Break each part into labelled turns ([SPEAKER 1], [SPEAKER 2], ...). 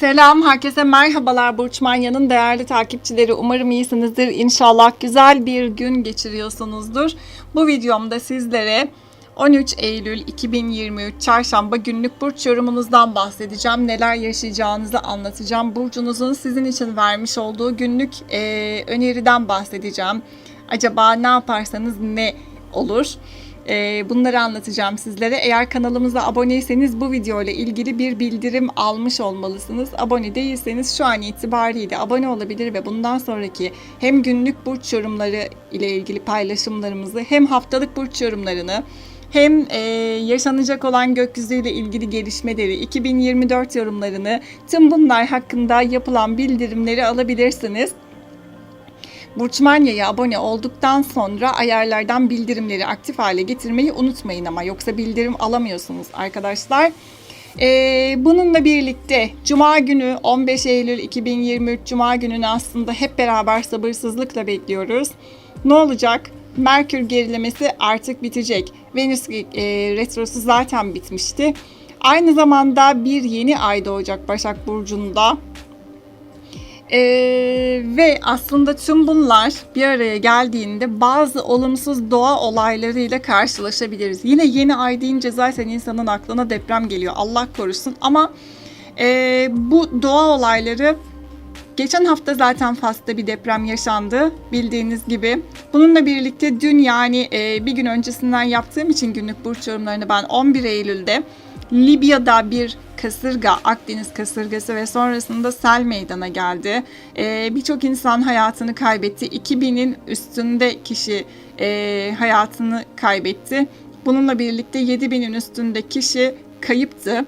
[SPEAKER 1] Selam, herkese merhabalar Burç Manya'nın değerli takipçileri. Umarım iyisinizdir. İnşallah güzel bir gün geçiriyorsunuzdur. Bu videomda sizlere 13 Eylül 2023 Çarşamba günlük burç yorumunuzdan bahsedeceğim. Neler yaşayacağınızı anlatacağım. Burcunuzun sizin için vermiş olduğu günlük eee, öneriden bahsedeceğim. Acaba ne yaparsanız ne olur? Ee, bunları anlatacağım sizlere. Eğer kanalımıza aboneyseniz bu video ile ilgili bir bildirim almış olmalısınız. Abone değilseniz şu an itibariyle abone olabilir ve bundan sonraki hem günlük burç yorumları ile ilgili paylaşımlarımızı hem haftalık burç yorumlarını hem e, yaşanacak olan gökyüzüyle ilgili gelişmeleri, 2024 yorumlarını, tüm bunlar hakkında yapılan bildirimleri alabilirsiniz. Burçmanya'ya abone olduktan sonra ayarlardan bildirimleri aktif hale getirmeyi unutmayın ama yoksa bildirim alamıyorsunuz arkadaşlar. Ee, bununla birlikte Cuma günü 15 Eylül 2023 Cuma gününü aslında hep beraber sabırsızlıkla bekliyoruz. Ne olacak? Merkür gerilemesi artık bitecek. Venüs e, retrosu zaten bitmişti. Aynı zamanda bir yeni ay doğacak Başak Burcu'nda. Ee, ve aslında tüm bunlar bir araya geldiğinde bazı olumsuz doğa olaylarıyla karşılaşabiliriz. Yine yeni ay deyince zaten insanın aklına deprem geliyor. Allah korusun ama e, bu doğa olayları Geçen hafta zaten Fas'ta bir deprem yaşandı bildiğiniz gibi. Bununla birlikte dün yani e, bir gün öncesinden yaptığım için günlük burç yorumlarını ben 11 Eylül'de Libya'da bir kasırga, Akdeniz kasırgası ve sonrasında sel meydana geldi. Ee, Birçok insan hayatını kaybetti. 2000'in üstünde kişi e, hayatını kaybetti. Bununla birlikte 7000'in üstünde kişi kayıptı.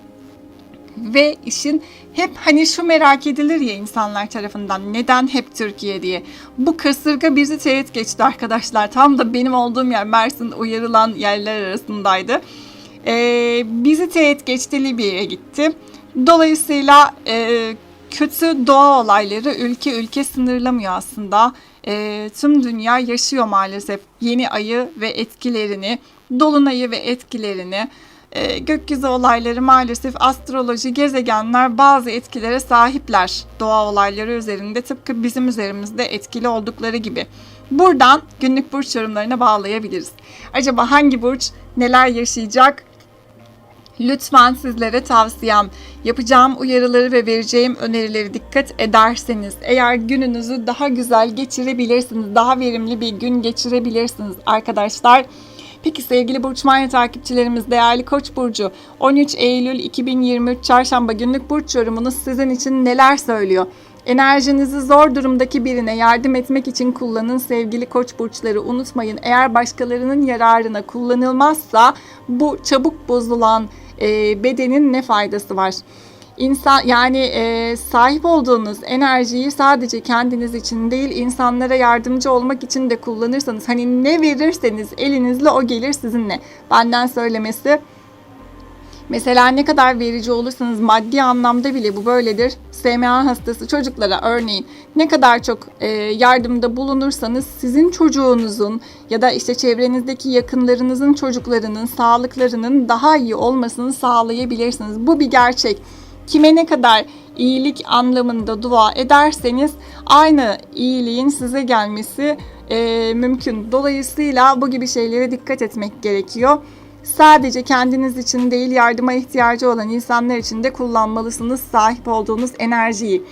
[SPEAKER 1] Ve işin hep hani şu merak edilir ya insanlar tarafından neden hep Türkiye diye. Bu kasırga bizi teğet geçti arkadaşlar. Tam da benim olduğum yer Mersin uyarılan yerler arasındaydı. Ee, bizi teğet geçti Libya'ya gitti. Dolayısıyla e, kötü doğa olayları ülke ülke sınırlamıyor aslında. E, tüm dünya yaşıyor maalesef yeni ayı ve etkilerini, dolunayı ve etkilerini. E, gökyüzü olayları maalesef astroloji, gezegenler bazı etkilere sahipler doğa olayları üzerinde tıpkı bizim üzerimizde etkili oldukları gibi. Buradan günlük burç yorumlarına bağlayabiliriz. Acaba hangi burç neler yaşayacak? Lütfen sizlere tavsiyem yapacağım uyarıları ve vereceğim önerileri dikkat ederseniz eğer gününüzü daha güzel geçirebilirsiniz, daha verimli bir gün geçirebilirsiniz arkadaşlar. Peki sevgili Burç Manya takipçilerimiz, değerli Koç burcu 13 Eylül 2023 Çarşamba günlük burç yorumunuz sizin için neler söylüyor? Enerjinizi zor durumdaki birine yardım etmek için kullanın sevgili koç burçları unutmayın. Eğer başkalarının yararına kullanılmazsa bu çabuk bozulan e, bedenin ne faydası var? İnsan yani e, sahip olduğunuz enerjiyi sadece kendiniz için değil insanlara yardımcı olmak için de kullanırsanız hani ne verirseniz elinizle o gelir sizinle. Benden söylemesi Mesela ne kadar verici olursanız maddi anlamda bile bu böyledir. SMA hastası çocuklara örneğin ne kadar çok e, yardımda bulunursanız sizin çocuğunuzun ya da işte çevrenizdeki yakınlarınızın çocuklarının sağlıklarının daha iyi olmasını sağlayabilirsiniz. Bu bir gerçek. Kime ne kadar iyilik anlamında dua ederseniz aynı iyiliğin size gelmesi e, mümkün. Dolayısıyla bu gibi şeylere dikkat etmek gerekiyor. Sadece kendiniz için değil yardıma ihtiyacı olan insanlar için de kullanmalısınız sahip olduğunuz enerjiyi.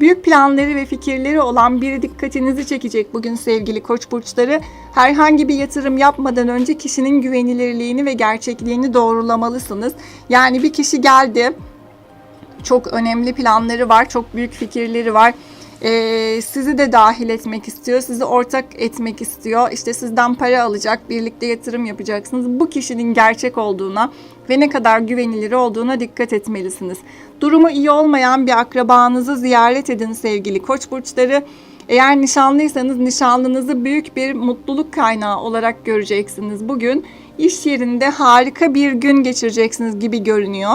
[SPEAKER 1] Büyük planları ve fikirleri olan biri dikkatinizi çekecek bugün sevgili koç burçları. Herhangi bir yatırım yapmadan önce kişinin güvenilirliğini ve gerçekliğini doğrulamalısınız. Yani bir kişi geldi, çok önemli planları var, çok büyük fikirleri var. Ee, sizi de dahil etmek istiyor, sizi ortak etmek istiyor. İşte sizden para alacak, birlikte yatırım yapacaksınız. Bu kişinin gerçek olduğuna ve ne kadar güvenilir olduğuna dikkat etmelisiniz. Durumu iyi olmayan bir akrabanızı ziyaret edin sevgili koç burçları. Eğer nişanlıysanız nişanlınızı büyük bir mutluluk kaynağı olarak göreceksiniz. Bugün iş yerinde harika bir gün geçireceksiniz gibi görünüyor.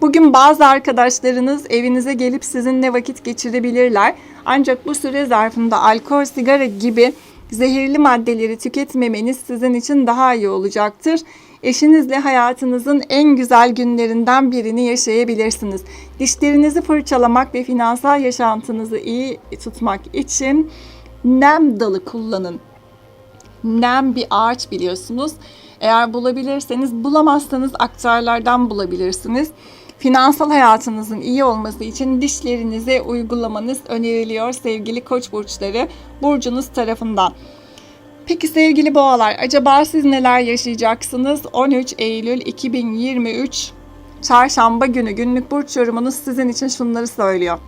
[SPEAKER 1] Bugün bazı arkadaşlarınız evinize gelip sizinle vakit geçirebilirler. Ancak bu süre zarfında alkol, sigara gibi zehirli maddeleri tüketmemeniz sizin için daha iyi olacaktır. Eşinizle hayatınızın en güzel günlerinden birini yaşayabilirsiniz. Dişlerinizi fırçalamak ve finansal yaşantınızı iyi tutmak için nem dalı kullanın. Nem bir ağaç biliyorsunuz. Eğer bulabilirseniz, bulamazsanız aktarlardan bulabilirsiniz. Finansal hayatınızın iyi olması için dişlerinize uygulamanız öneriliyor sevgili koç burçları burcunuz tarafından. Peki sevgili boğalar acaba siz neler yaşayacaksınız? 13 Eylül 2023 Çarşamba günü günlük burç yorumunuz sizin için şunları söylüyor.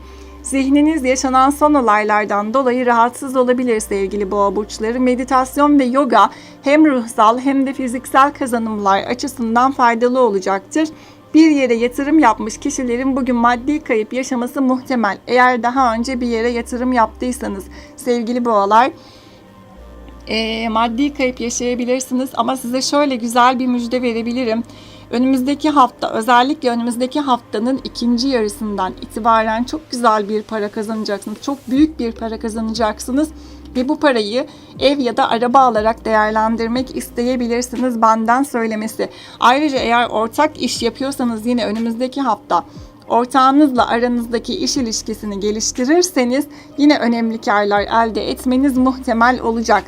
[SPEAKER 1] Zihniniz yaşanan son olaylardan dolayı rahatsız olabilir sevgili boğa burçları. Meditasyon ve yoga hem ruhsal hem de fiziksel kazanımlar açısından faydalı olacaktır. Bir yere yatırım yapmış kişilerin bugün maddi kayıp yaşaması muhtemel. Eğer daha önce bir yere yatırım yaptıysanız sevgili boğalar e, maddi kayıp yaşayabilirsiniz ama size şöyle güzel bir müjde verebilirim. Önümüzdeki hafta özellikle önümüzdeki haftanın ikinci yarısından itibaren çok güzel bir para kazanacaksınız. Çok büyük bir para kazanacaksınız ve bu parayı ev ya da araba alarak değerlendirmek isteyebilirsiniz benden söylemesi. Ayrıca eğer ortak iş yapıyorsanız yine önümüzdeki hafta ortağınızla aranızdaki iş ilişkisini geliştirirseniz yine önemli karlar elde etmeniz muhtemel olacak.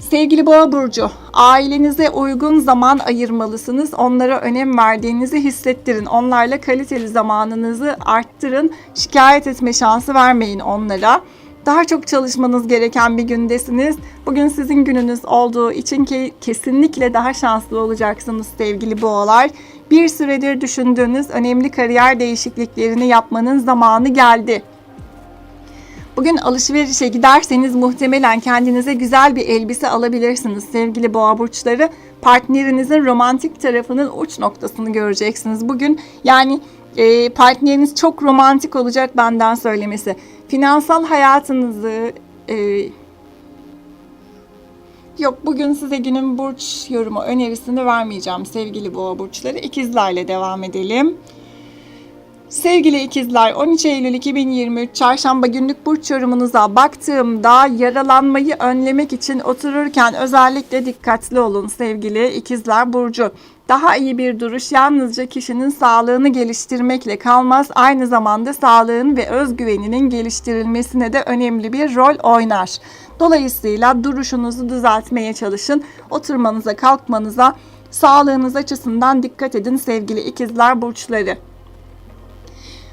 [SPEAKER 1] Sevgili Boğa burcu, ailenize uygun zaman ayırmalısınız. Onlara önem verdiğinizi hissettirin. Onlarla kaliteli zamanınızı arttırın. Şikayet etme şansı vermeyin onlara. Daha çok çalışmanız gereken bir gündesiniz. Bugün sizin gününüz olduğu için ki kesinlikle daha şanslı olacaksınız sevgili boğalar. Bir süredir düşündüğünüz önemli kariyer değişikliklerini yapmanın zamanı geldi. Bugün alışverişe giderseniz muhtemelen kendinize güzel bir elbise alabilirsiniz sevgili boğa burçları. Partnerinizin romantik tarafının uç noktasını göreceksiniz. Bugün yani e, partneriniz çok romantik olacak benden söylemesi. Finansal hayatınızı e, Yok bugün size günün burç yorumu önerisini vermeyeceğim sevgili boğa burçları. İkizlerle devam edelim. Sevgili ikizler 13 Eylül 2023 çarşamba günlük burç yorumunuza baktığımda yaralanmayı önlemek için otururken özellikle dikkatli olun sevgili ikizler burcu. Daha iyi bir duruş yalnızca kişinin sağlığını geliştirmekle kalmaz. Aynı zamanda sağlığın ve özgüveninin geliştirilmesine de önemli bir rol oynar. Dolayısıyla duruşunuzu düzeltmeye çalışın. Oturmanıza, kalkmanıza, sağlığınız açısından dikkat edin sevgili ikizler burçları.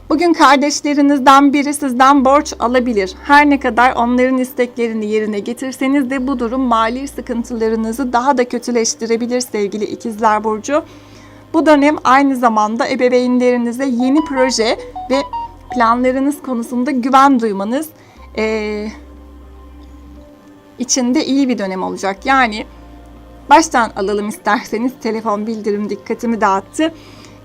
[SPEAKER 1] Bugün kardeşlerinizden biri sizden borç alabilir. Her ne kadar onların isteklerini yerine getirseniz de bu durum mali sıkıntılarınızı daha da kötüleştirebilir sevgili ikizler burcu. Bu dönem aynı zamanda ebeveynlerinize yeni proje ve planlarınız konusunda güven duymanız ee, içinde iyi bir dönem olacak. Yani baştan alalım isterseniz telefon bildirim dikkatimi dağıttı.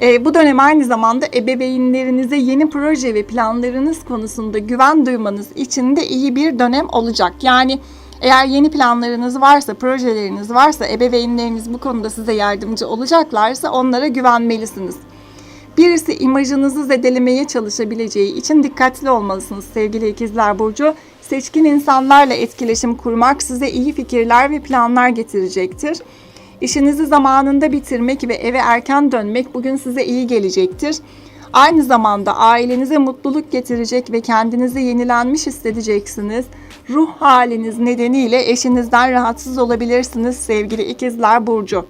[SPEAKER 1] E, bu dönem aynı zamanda ebeveynlerinize yeni proje ve planlarınız konusunda güven duymanız için de iyi bir dönem olacak. Yani eğer yeni planlarınız varsa, projeleriniz varsa, ebeveynleriniz bu konuda size yardımcı olacaklarsa onlara güvenmelisiniz. Birisi imajınızı zedelemeye çalışabileceği için dikkatli olmalısınız sevgili ikizler burcu. Seçkin insanlarla etkileşim kurmak size iyi fikirler ve planlar getirecektir. İşinizi zamanında bitirmek ve eve erken dönmek bugün size iyi gelecektir. Aynı zamanda ailenize mutluluk getirecek ve kendinizi yenilenmiş hissedeceksiniz. Ruh haliniz nedeniyle eşinizden rahatsız olabilirsiniz sevgili ikizler burcu.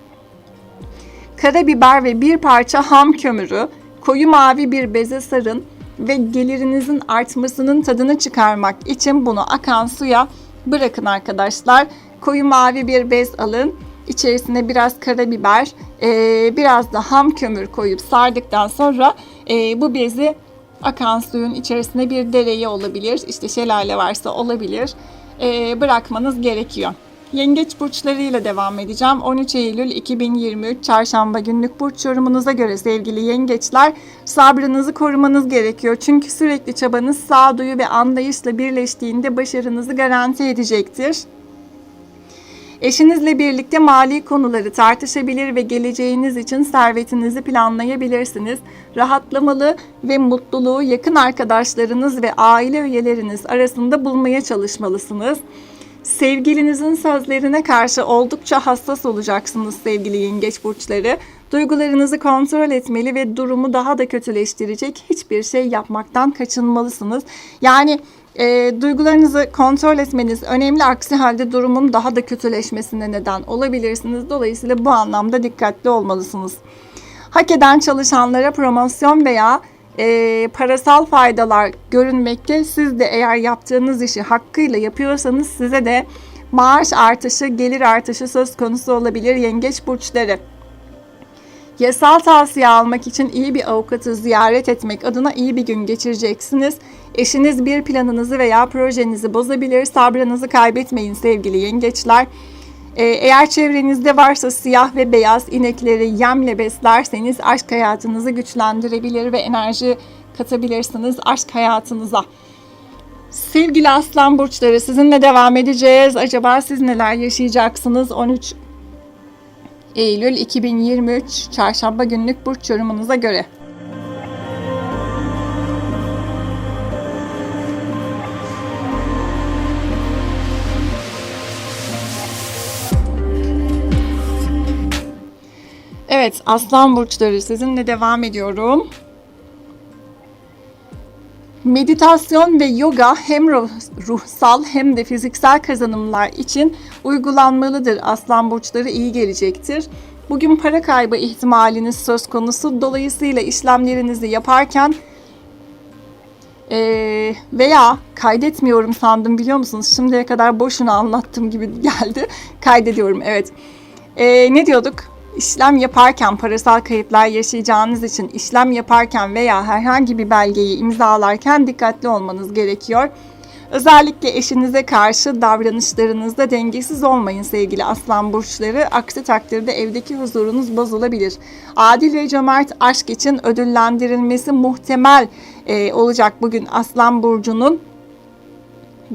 [SPEAKER 1] Karabiber ve bir parça ham kömürü koyu mavi bir beze sarın ve gelirinizin artmasının tadını çıkarmak için bunu akan suya bırakın arkadaşlar. Koyu mavi bir bez alın İçerisine biraz karabiber, e, biraz da ham kömür koyup sardıktan sonra e, bu bezi akan suyun içerisine bir dereye olabilir, işte şelale varsa olabilir e, bırakmanız gerekiyor. Yengeç burçlarıyla devam edeceğim. 13 Eylül 2023 Çarşamba günlük burç yorumunuza göre sevgili yengeçler sabrınızı korumanız gerekiyor. Çünkü sürekli çabanız sağduyu ve anlayışla birleştiğinde başarınızı garanti edecektir. Eşinizle birlikte mali konuları tartışabilir ve geleceğiniz için servetinizi planlayabilirsiniz. Rahatlamalı ve mutluluğu yakın arkadaşlarınız ve aile üyeleriniz arasında bulmaya çalışmalısınız. Sevgilinizin sözlerine karşı oldukça hassas olacaksınız sevgili yengeç burçları. Duygularınızı kontrol etmeli ve durumu daha da kötüleştirecek hiçbir şey yapmaktan kaçınmalısınız. Yani e, duygularınızı kontrol etmeniz önemli. Aksi halde durumun daha da kötüleşmesine neden olabilirsiniz. Dolayısıyla bu anlamda dikkatli olmalısınız. Hak eden çalışanlara promosyon veya e, parasal faydalar görünmekte. Siz de eğer yaptığınız işi hakkıyla yapıyorsanız size de maaş artışı, gelir artışı söz konusu olabilir yengeç burçları. Yasal tavsiye almak için iyi bir avukatı ziyaret etmek adına iyi bir gün geçireceksiniz. Eşiniz bir planınızı veya projenizi bozabilir. Sabrınızı kaybetmeyin sevgili yengeçler. Ee, eğer çevrenizde varsa siyah ve beyaz inekleri yemle beslerseniz aşk hayatınızı güçlendirebilir ve enerji katabilirsiniz aşk hayatınıza. Sevgili aslan burçları sizinle devam edeceğiz. Acaba siz neler yaşayacaksınız? 13 Eylül 2023 Çarşamba günlük burç yorumunuza göre. Evet, Aslan burçları sizinle devam ediyorum. Meditasyon ve yoga hem ruh- ruhsal hem de fiziksel kazanımlar için uygulanmalıdır. Aslan burçları iyi gelecektir. Bugün para kaybı ihtimaliniz söz konusu. Dolayısıyla işlemlerinizi yaparken eee, veya kaydetmiyorum sandım biliyor musunuz? Şimdiye kadar boşuna anlattığım gibi geldi. Kaydediyorum evet. Eee, ne diyorduk? İşlem yaparken parasal kayıplar yaşayacağınız için işlem yaparken veya herhangi bir belgeyi imzalarken dikkatli olmanız gerekiyor. Özellikle eşinize karşı davranışlarınızda dengesiz olmayın sevgili aslan burçları. Aksi takdirde evdeki huzurunuz bozulabilir. Adil ve cömert aşk için ödüllendirilmesi muhtemel e, olacak bugün aslan burcunun.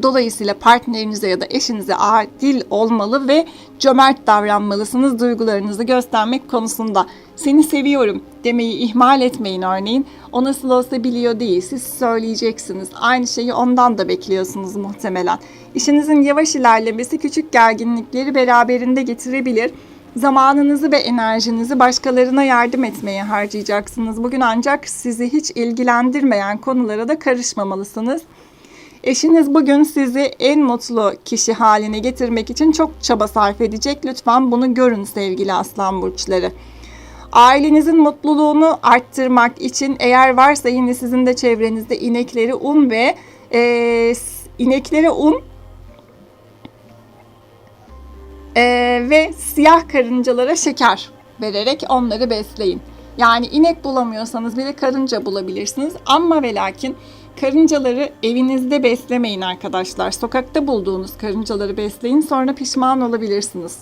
[SPEAKER 1] Dolayısıyla partnerinize ya da eşinize adil olmalı ve cömert davranmalısınız duygularınızı göstermek konusunda. Seni seviyorum demeyi ihmal etmeyin örneğin. O nasıl olsa biliyor değil. Siz söyleyeceksiniz. Aynı şeyi ondan da bekliyorsunuz muhtemelen. İşinizin yavaş ilerlemesi küçük gerginlikleri beraberinde getirebilir. Zamanınızı ve enerjinizi başkalarına yardım etmeye harcayacaksınız. Bugün ancak sizi hiç ilgilendirmeyen konulara da karışmamalısınız. Eşiniz bugün sizi en mutlu kişi haline getirmek için çok çaba sarf edecek. Lütfen bunu görün sevgili aslan burçları. Ailenizin mutluluğunu arttırmak için eğer varsa yine sizin de çevrenizde inekleri un ve e, inekleri un e, ve siyah karıncalara şeker vererek onları besleyin. Yani inek bulamıyorsanız bile karınca bulabilirsiniz. Ama ve lakin karıncaları evinizde beslemeyin arkadaşlar. Sokakta bulduğunuz karıncaları besleyin sonra pişman olabilirsiniz.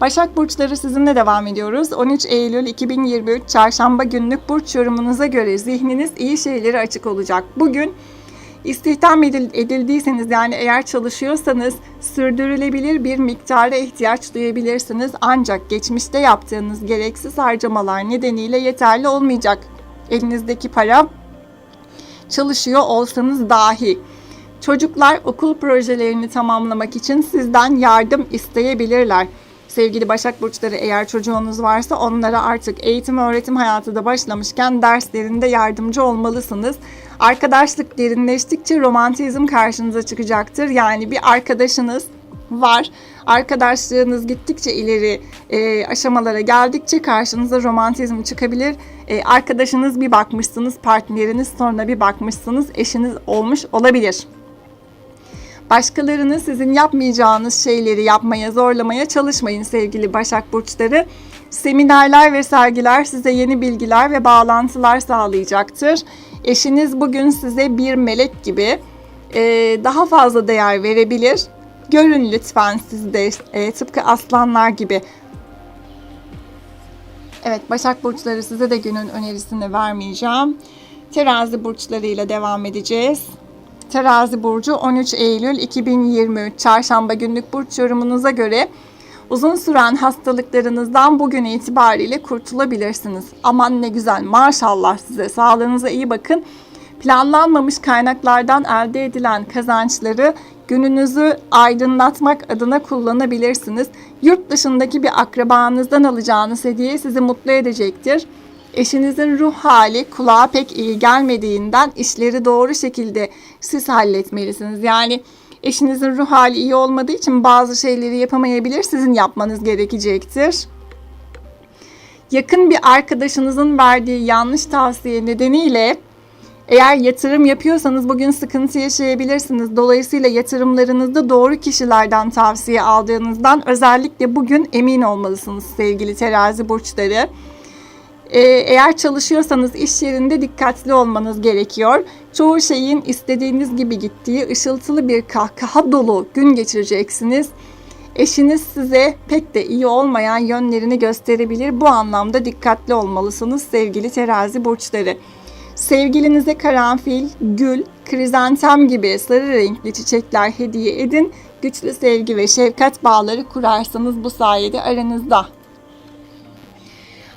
[SPEAKER 1] Başak Burçları sizinle devam ediyoruz. 13 Eylül 2023 Çarşamba günlük burç yorumunuza göre zihniniz iyi şeyleri açık olacak. Bugün istihdam edil- edildiyseniz yani eğer çalışıyorsanız sürdürülebilir bir miktara ihtiyaç duyabilirsiniz. Ancak geçmişte yaptığınız gereksiz harcamalar nedeniyle yeterli olmayacak. Elinizdeki para çalışıyor olsanız dahi. Çocuklar okul projelerini tamamlamak için sizden yardım isteyebilirler. Sevgili Başak Burçları eğer çocuğunuz varsa onlara artık eğitim öğretim hayatı da başlamışken derslerinde yardımcı olmalısınız. Arkadaşlık derinleştikçe romantizm karşınıza çıkacaktır. Yani bir arkadaşınız var. Arkadaşlığınız gittikçe ileri e, aşamalara geldikçe karşınıza romantizm çıkabilir. E, arkadaşınız bir bakmışsınız, partneriniz sonra bir bakmışsınız, eşiniz olmuş olabilir. Başkalarını sizin yapmayacağınız şeyleri yapmaya zorlamaya çalışmayın sevgili Başak Burçları. Seminerler ve sergiler size yeni bilgiler ve bağlantılar sağlayacaktır. Eşiniz bugün size bir melek gibi e, daha fazla değer verebilir. Görün lütfen siz de e, tıpkı aslanlar gibi. Evet Başak Burçları size de günün önerisini vermeyeceğim. Terazi burçlarıyla devam edeceğiz. Terazi burcu 13 Eylül 2023 Çarşamba günlük burç yorumunuza göre uzun süren hastalıklarınızdan bugün itibariyle kurtulabilirsiniz. Aman ne güzel maşallah size sağlığınıza iyi bakın. Planlanmamış kaynaklardan elde edilen kazançları gününüzü aydınlatmak adına kullanabilirsiniz. Yurt dışındaki bir akrabanızdan alacağınız hediye sizi mutlu edecektir. Eşinizin ruh hali kulağa pek iyi gelmediğinden işleri doğru şekilde siz halletmelisiniz. Yani eşinizin ruh hali iyi olmadığı için bazı şeyleri yapamayabilir, sizin yapmanız gerekecektir. Yakın bir arkadaşınızın verdiği yanlış tavsiye nedeniyle eğer yatırım yapıyorsanız bugün sıkıntı yaşayabilirsiniz. Dolayısıyla yatırımlarınızda doğru kişilerden tavsiye aldığınızdan özellikle bugün emin olmalısınız sevgili terazi burçları. Ee, eğer çalışıyorsanız iş yerinde dikkatli olmanız gerekiyor. Çoğu şeyin istediğiniz gibi gittiği ışıltılı bir kahkaha dolu gün geçireceksiniz. Eşiniz size pek de iyi olmayan yönlerini gösterebilir. Bu anlamda dikkatli olmalısınız sevgili terazi burçları. Sevgilinize karanfil, gül, krizantem gibi sarı renkli çiçekler hediye edin. Güçlü sevgi ve şefkat bağları kurarsanız bu sayede aranızda.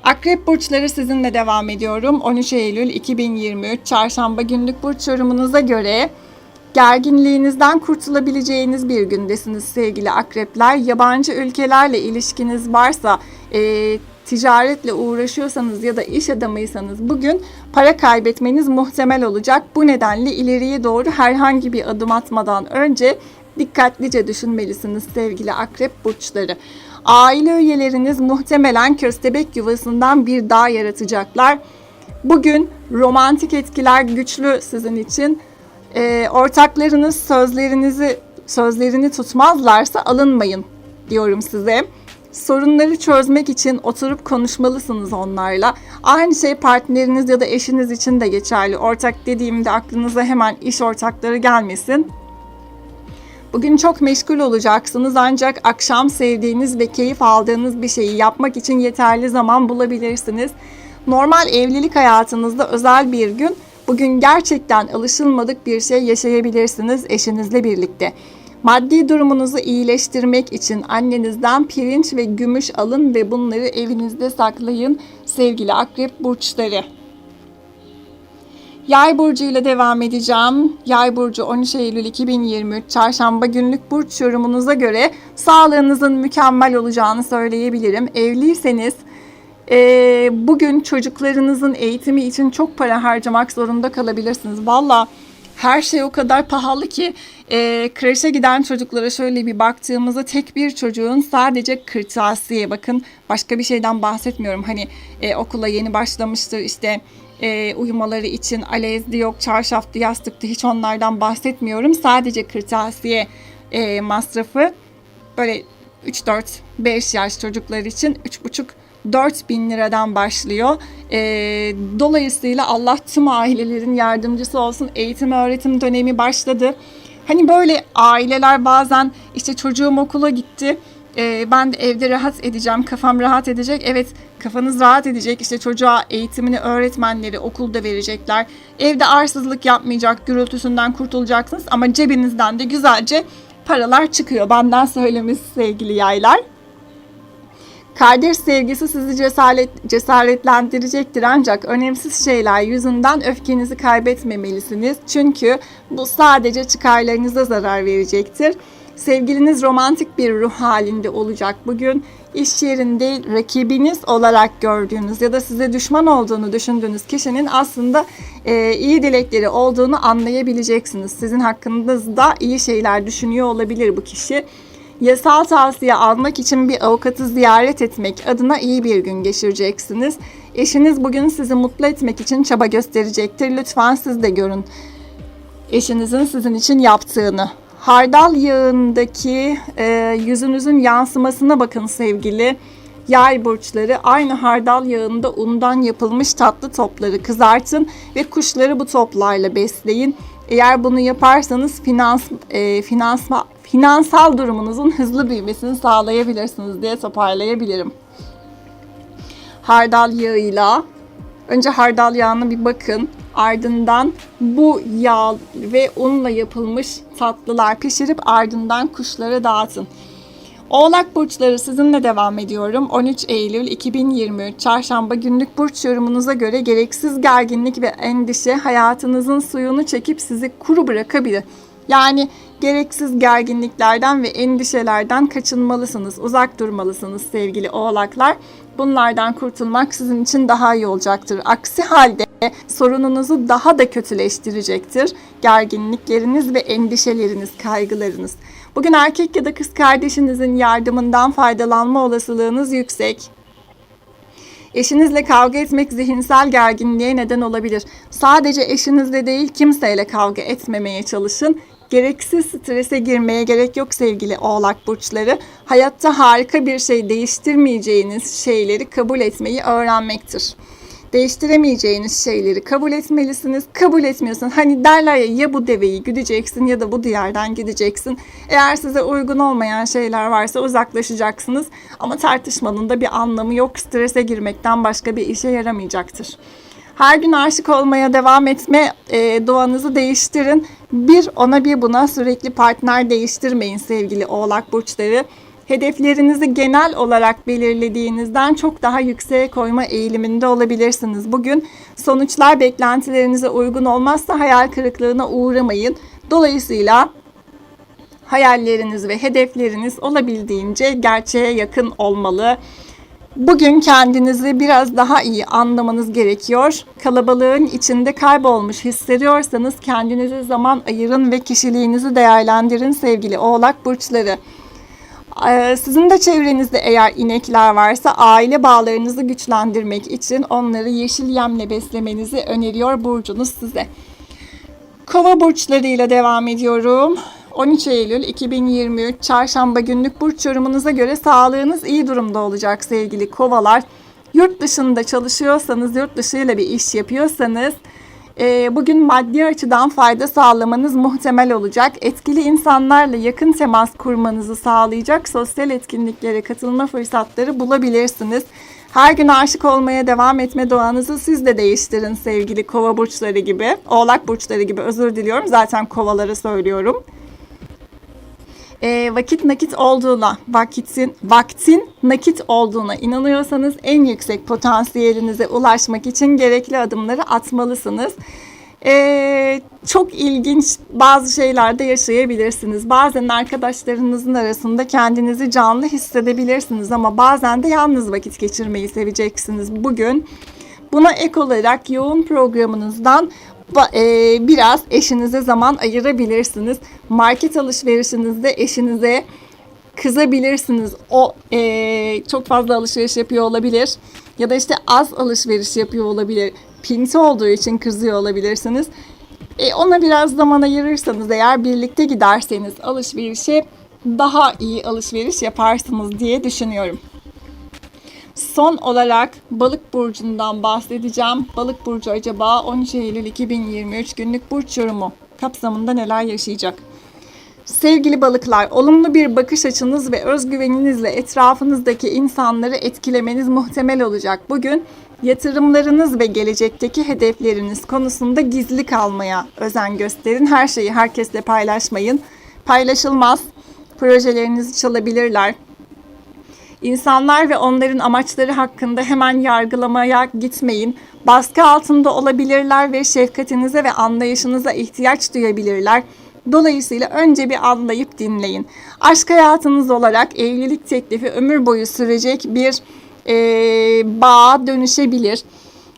[SPEAKER 1] Akrep burçları sizinle devam ediyorum. 13 Eylül 2023 Çarşamba günlük burç yorumunuza göre gerginliğinizden kurtulabileceğiniz bir gündesiniz sevgili akrepler. Yabancı ülkelerle ilişkiniz varsa, e, ticaretle uğraşıyorsanız ya da iş adamıysanız bugün para kaybetmeniz muhtemel olacak. Bu nedenle ileriye doğru herhangi bir adım atmadan önce dikkatlice düşünmelisiniz sevgili akrep burçları. Aile üyeleriniz muhtemelen köstebek yuvasından bir dağ yaratacaklar. Bugün romantik etkiler güçlü sizin için. Ee, ortaklarınız sözlerinizi sözlerini tutmazlarsa alınmayın diyorum size. Sorunları çözmek için oturup konuşmalısınız onlarla. Aynı şey partneriniz ya da eşiniz için de geçerli. Ortak dediğimde aklınıza hemen iş ortakları gelmesin. Bugün çok meşgul olacaksınız ancak akşam sevdiğiniz ve keyif aldığınız bir şeyi yapmak için yeterli zaman bulabilirsiniz. Normal evlilik hayatınızda özel bir gün bugün gerçekten alışılmadık bir şey yaşayabilirsiniz eşinizle birlikte. Maddi durumunuzu iyileştirmek için annenizden pirinç ve gümüş alın ve bunları evinizde saklayın sevgili akrep burçları. Yay burcu ile devam edeceğim. Yay burcu 13 Eylül 2023 Çarşamba günlük burç yorumunuza göre sağlığınızın mükemmel olacağını söyleyebilirim. Evliyseniz e, bugün çocuklarınızın eğitimi için çok para harcamak zorunda kalabilirsiniz. Valla her şey o kadar pahalı ki e, kreşe giden çocuklara şöyle bir baktığımızda tek bir çocuğun sadece kırtasiye bakın başka bir şeyden bahsetmiyorum. Hani e, okula yeni başlamıştır işte e, uyumaları için alezdi yok, çarşaftı, yastıktı hiç onlardan bahsetmiyorum. Sadece kırtasiye e, masrafı böyle 3-4-5 yaş çocuklar için 3,5 4 bin liradan başlıyor. E, dolayısıyla Allah tüm ailelerin yardımcısı olsun. Eğitim öğretim dönemi başladı. Hani böyle aileler bazen işte çocuğum okula gitti. E, ben de evde rahat edeceğim, kafam rahat edecek. Evet kafanız rahat edecek. İşte çocuğa eğitimini öğretmenleri okulda verecekler. Evde arsızlık yapmayacak, gürültüsünden kurtulacaksınız. Ama cebinizden de güzelce paralar çıkıyor. Benden söylemesi sevgili yaylar. Kardeş sevgisi sizi cesaret, cesaretlendirecektir ancak önemsiz şeyler yüzünden öfkenizi kaybetmemelisiniz. Çünkü bu sadece çıkarlarınıza zarar verecektir. Sevgiliniz romantik bir ruh halinde olacak bugün. İş yerinde rakibiniz olarak gördüğünüz ya da size düşman olduğunu düşündüğünüz kişinin aslında e, iyi dilekleri olduğunu anlayabileceksiniz. Sizin hakkınızda iyi şeyler düşünüyor olabilir bu kişi. Yasal tavsiye almak için bir avukatı ziyaret etmek adına iyi bir gün geçireceksiniz. Eşiniz bugün sizi mutlu etmek için çaba gösterecektir. Lütfen siz de görün eşinizin sizin için yaptığını. Hardal yağındaki e, yüzünüzün yansımasına bakın sevgili yay burçları. Aynı hardal yağında undan yapılmış tatlı topları kızartın ve kuşları bu toplarla besleyin. Eğer bunu yaparsanız finans e, finansma, finansal durumunuzun hızlı büyümesini sağlayabilirsiniz diye toparlayabilirim. Hardal yağıyla önce hardal yağına bir bakın. Ardından bu yağ ve unla yapılmış tatlılar pişirip ardından kuşlara dağıtın. Oğlak burçları sizinle devam ediyorum. 13 Eylül 2023 Çarşamba günlük burç yorumunuza göre gereksiz gerginlik ve endişe hayatınızın suyunu çekip sizi kuru bırakabilir. Yani Gereksiz gerginliklerden ve endişelerden kaçınmalısınız, uzak durmalısınız sevgili oğlaklar. Bunlardan kurtulmak sizin için daha iyi olacaktır. Aksi halde sorununuzu daha da kötüleştirecektir. Gerginlikleriniz ve endişeleriniz, kaygılarınız. Bugün erkek ya da kız kardeşinizin yardımından faydalanma olasılığınız yüksek. Eşinizle kavga etmek zihinsel gerginliğe neden olabilir. Sadece eşinizle değil kimseyle kavga etmemeye çalışın. Gereksiz strese girmeye gerek yok sevgili oğlak burçları. Hayatta harika bir şey değiştirmeyeceğiniz şeyleri kabul etmeyi öğrenmektir. Değiştiremeyeceğiniz şeyleri kabul etmelisiniz. Kabul etmiyorsun. Hani derler ya ya bu deveyi güdeceksin ya da bu diyardan gideceksin. Eğer size uygun olmayan şeyler varsa uzaklaşacaksınız. Ama tartışmanın da bir anlamı yok. Strese girmekten başka bir işe yaramayacaktır. Her gün aşık olmaya devam etme e, doğanızı değiştirin. Bir ona bir buna sürekli partner değiştirmeyin sevgili oğlak burçları. Hedeflerinizi genel olarak belirlediğinizden çok daha yükseğe koyma eğiliminde olabilirsiniz. Bugün sonuçlar beklentilerinize uygun olmazsa hayal kırıklığına uğramayın. Dolayısıyla hayalleriniz ve hedefleriniz olabildiğince gerçeğe yakın olmalı. Bugün kendinizi biraz daha iyi anlamanız gerekiyor. Kalabalığın içinde kaybolmuş hissediyorsanız kendinize zaman ayırın ve kişiliğinizi değerlendirin sevgili oğlak burçları. Ee, Sizin de çevrenizde eğer inekler varsa aile bağlarınızı güçlendirmek için onları yeşil yemle beslemenizi öneriyor burcunuz size. Kova burçlarıyla devam ediyorum. 13 Eylül 2023 Çarşamba günlük burç yorumunuza göre sağlığınız iyi durumda olacak sevgili kovalar. Yurt dışında çalışıyorsanız, yurt dışıyla bir iş yapıyorsanız e, bugün maddi açıdan fayda sağlamanız muhtemel olacak. Etkili insanlarla yakın temas kurmanızı sağlayacak sosyal etkinliklere katılma fırsatları bulabilirsiniz. Her gün aşık olmaya devam etme doğanızı siz de değiştirin sevgili kova burçları gibi. Oğlak burçları gibi özür diliyorum. Zaten kovaları söylüyorum e, vakit nakit olduğuna, vakitin vaktin nakit olduğuna inanıyorsanız en yüksek potansiyelinize ulaşmak için gerekli adımları atmalısınız. Ee, çok ilginç bazı şeylerde yaşayabilirsiniz. Bazen arkadaşlarınızın arasında kendinizi canlı hissedebilirsiniz ama bazen de yalnız vakit geçirmeyi seveceksiniz. Bugün buna ek olarak yoğun programınızdan biraz eşinize zaman ayırabilirsiniz. Market alışverişinizde eşinize kızabilirsiniz. O e, çok fazla alışveriş yapıyor olabilir ya da işte az alışveriş yapıyor olabilir. Pinti olduğu için kızıyor olabilirsiniz. E, ona biraz zaman ayırırsanız eğer birlikte giderseniz alışverişe daha iyi alışveriş yaparsınız diye düşünüyorum. Son olarak balık burcundan bahsedeceğim. Balık burcu acaba 13 Eylül 2023 günlük burç yorumu kapsamında neler yaşayacak? Sevgili balıklar, olumlu bir bakış açınız ve özgüveninizle etrafınızdaki insanları etkilemeniz muhtemel olacak. Bugün yatırımlarınız ve gelecekteki hedefleriniz konusunda gizli kalmaya özen gösterin. Her şeyi herkesle paylaşmayın. Paylaşılmaz. Projelerinizi çalabilirler. İnsanlar ve onların amaçları hakkında hemen yargılamaya gitmeyin. Baskı altında olabilirler ve şefkatinize ve anlayışınıza ihtiyaç duyabilirler. Dolayısıyla önce bir anlayıp dinleyin. Aşk hayatınız olarak evlilik teklifi ömür boyu sürecek bir e, bağa dönüşebilir.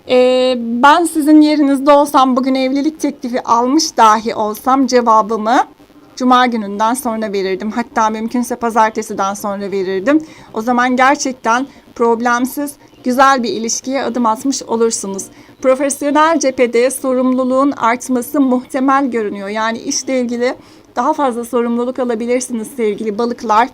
[SPEAKER 1] E, ben sizin yerinizde olsam bugün evlilik teklifi almış dahi olsam cevabımı Cuma gününden sonra verirdim. Hatta mümkünse pazartesiden sonra verirdim. O zaman gerçekten problemsiz, güzel bir ilişkiye adım atmış olursunuz. Profesyonel cephede sorumluluğun artması muhtemel görünüyor. Yani işle ilgili daha fazla sorumluluk alabilirsiniz sevgili balıklar.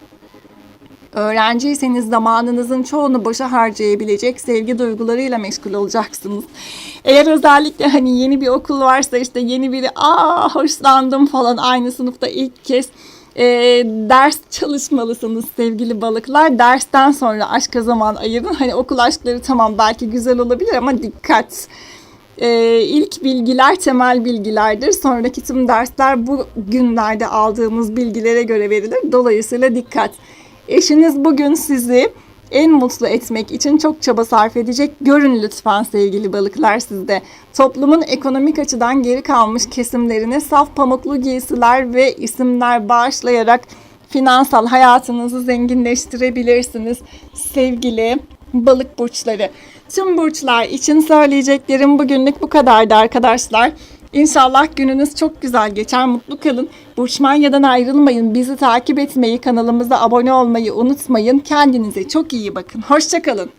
[SPEAKER 1] Öğrenciyseniz zamanınızın çoğunu boşa harcayabilecek sevgi duygularıyla meşgul olacaksınız. Eğer özellikle hani yeni bir okul varsa işte yeni biri aa hoşlandım falan aynı sınıfta ilk kez e, ders çalışmalısınız sevgili balıklar. Dersten sonra aşka zaman ayırın. Hani okul aşkları tamam belki güzel olabilir ama dikkat. Ee, ilk bilgiler temel bilgilerdir. Sonraki tüm dersler bu günlerde aldığımız bilgilere göre verilir. Dolayısıyla dikkat. Eşiniz bugün sizi en mutlu etmek için çok çaba sarf edecek. Görün lütfen sevgili balıklar sizde. Toplumun ekonomik açıdan geri kalmış kesimlerine saf pamuklu giysiler ve isimler bağışlayarak finansal hayatınızı zenginleştirebilirsiniz sevgili balık burçları. Tüm burçlar için söyleyeceklerim bugünlük bu kadardı arkadaşlar. İnşallah gününüz çok güzel geçer. Mutlu kalın. Burçmanya'dan ayrılmayın. Bizi takip etmeyi, kanalımıza abone olmayı unutmayın. Kendinize çok iyi bakın. Hoşçakalın.